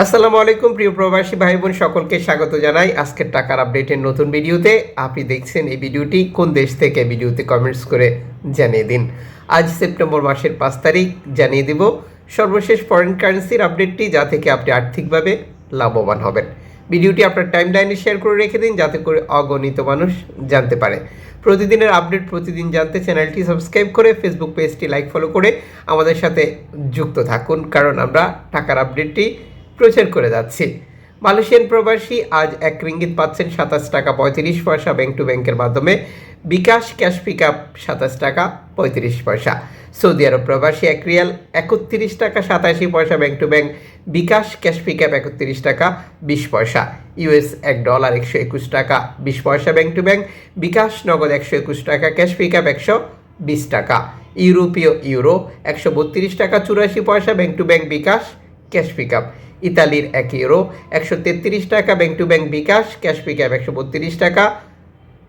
আসসালামু আলাইকুম, প্রিয় প্রবাসী ভাই বোন সকলকে স্বাগত জানাই আজকের টাকার আপডেটের নতুন ভিডিওতে। আপনি দেখছেন এই ভিডিওটি, কোন দেশ থেকে ভিডিওতে কমেন্টস করে জানিয়ে দিন। আজ সেপ্টেম্বর মাসের পাঁচ তারিখ, জানিয়ে দিব সর্বশেষ ফরেন কারেন্সির আপডেটটি যা থেকে আপনি আর্থিকভাবে লাভবান হবেন। ভিডিওটি আপনার টাইম লাইনে শেয়ার করে রেখে দিন, যাতে করে অগণিত মানুষ জানতে পারে। প্রতিদিনের আপডেট প্রতিদিন জানতে চ্যানেলটি সাবস্ক্রাইব করে ফেসবুক পেজটি লাইক ফলো করে আমাদের সাথে যুক্ত থাকুন, কারণ আমরা টাকার আপডেটটি প্রচার করে যাচ্ছি। মালয়েশিয়ান প্রবাসী আজ এক রিঙ্গিত পাচ্ছেন সাতাশ টাকা পঁয়ত্রিশ পয়সা ব্যাংক টু ব্যাংকের মাধ্যমে। বিকাশ ক্যাশ পিক আপ সাতাশ টাকা পঁয়ত্রিশ পয়সা। সৌদি আরব প্রবাসী এক রিয়াল একত্রিশ টাকা সাতাশি পয়সা bank to bank. BKash cash pick up একত্রিশ টাকা বিশ পয়সা। ইউএস এক ডলার একশো একুশ টাকা বিশ পয়সা ব্যাংক টু ব্যাংক। বিকাশ নগদ একশো একুশ টাকা ক্যাশ পিক আপ একশো বিশ টাকা। ইউরোপীয় ইউরো একশো বত্রিশ টাকা চুরাশি পয়সা bank to bank bKash cash pick up ইতালির এক ইউরো, একশো তেত্রিশ টাকা bank to bank bKash, cash pick up একশো বত্রিশ টাকা,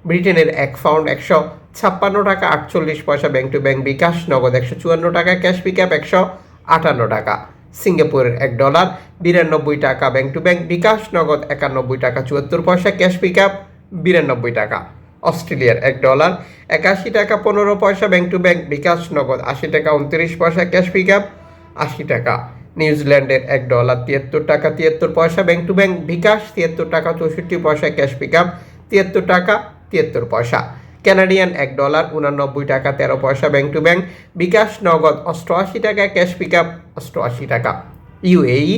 ব্রিটেনের এক পাউন্ড একশো ছাপ্পান্ন টাকা, আটচল্লিশ পয়সা ব্যাংক টু ব্যাংক বিকাশ, নগদ একশো চুয়ান্ন টাকা, ক্যাশ পিক আপ একশো আটান্ন টাকা। সিঙ্গাপুরের এক ডলার, বিরানব্বই টাকা ব্যাংক টু ব্যাংক বিকাশ, নগদ একানব্বই টাকা চুয়াত্তর পয়সা, ক্যাশ পিক আপ বিরানব্বই টাকা। অস্ট্রেলিয়ার এক ডলার, একাশি টাকা পনেরো পয়সা ব্যাংক টু ব্যাংক বিকাশ, নগদ আশি টাকা উনত্রিশ পয়সা, ক্যাশ পিক আপ আশি টাকা। নিউজিল্যান্ডের এক ডলার তিয়াত্তর টাকা, তিয়াত্তর পয়সা, ব্যাংক টু ব্যাংক বিকাশ, তিয়াত্তর টাকা, চৌষট্টি পয়সা, ক্যাশ পিক আপ তিয়াত্তর টাকা, তিয়াত্তর পয়সা। ক্যানাডিয়ান এক ডলার, উনানব্বই টাকা, তেরো পয়সা, ব্যাংক টু ব্যাংক বিকাশ, নগদ অষ্টআশি টাকা, ক্যাশ পিক আপ অষ্টআশি টাকা। ইউএই,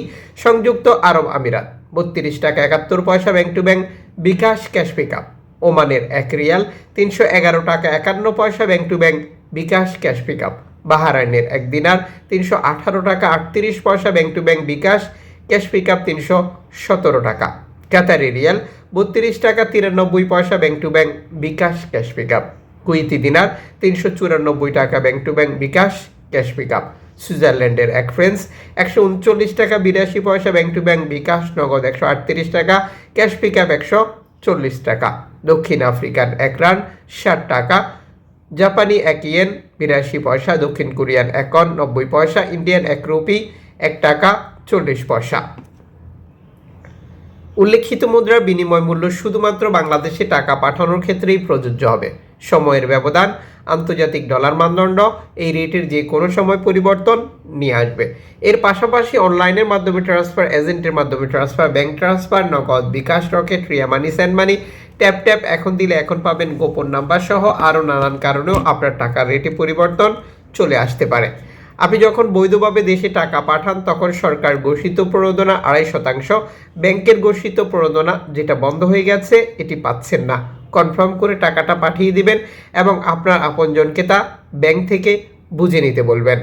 সংযুক্ত আরব আমিরাত, বত্রিশ টাকা, একাত্তর পয়সা, bank to bank bKash, cash pick up ওমানের এক রিয়াল, তিনশো এগারো টাকা, একান্ন পয়সা, bank to bank bKash, cash pick up বাহারাইনের এক দিনার তিনশো আঠারো টাকা আটত্রিশ পয়সা bank to bank bKash, cash pick up তিনশো সতেরো টাকা। কাতারি রিয়াল বত্রিশ টাকা তিরানব্বই পয়সা bank to bank bKash, cash pick up Kuwaiti দিনার তিনশো চুরানব্বই টাকা bank to bank bKash, cash pick up সুইজারল্যান্ডের এক ফ্রেন্স একশো উনচল্লিশ টাকা বিরাশি পয়সা ব্যাংক টু ব্যাংক বিকাশ, নগদ একশো আটত্রিশ টাকা, ক্যাশ পিক আপ একশো চল্লিশ টাকা। দক্ষিণ আফ্রিকার এক রান, ষাট টাকা। জাপানি এক ইয়েন, বিরাশি পয়সা, দক্ষিণ কোরিয়ান একন নব্বই পয়সা, ইন্ডিয়ান এক রুপি, এক টাকা, চল্লিশ পয়সা। উল্লেখিত মুদ্রার বিনিময় মূল্য শুধুমাত্র বাংলাদেশে টাকা পাঠানোর ক্ষেত্রেই প্রযোজ্য হবে। সময়ের ব্যবধান, আন্তর্জাতিক ডলার মানদণ্ড, এই রেটের যে কোনো সময় পরিবর্তন নিয়ে আসবে। এর পাশাপাশি অনলাইনের মাধ্যমে ট্রান্সফার, এজেন্টের মাধ্যমে transfer, bank transfer, Nagad bKash, Rocket, Ria money send money tap tap এখন দিলে এখন পাবেন গোপন নাম্বার সহ আরও নানান কারণেও আপনার টাকার রেটে পরিবর্তন চলে আসতে পারে। আপনি যখন বৈধভাবে দেশে টাকা পাঠান, তখন সরকার ঘোষিত প্রণোদনা আড়াই শতাংশ, ব্যাংকের ঘোষিত প্রণোদনা যেটা বন্ধ হয়ে গেছে, এটি পাচ্ছেন না। কনফার্ম করে টাকাটা পাঠিয়ে দিবেন এবং আপনার আপনজনকে তা ব্যাংক থেকে বুঝে নিতে বলবেন।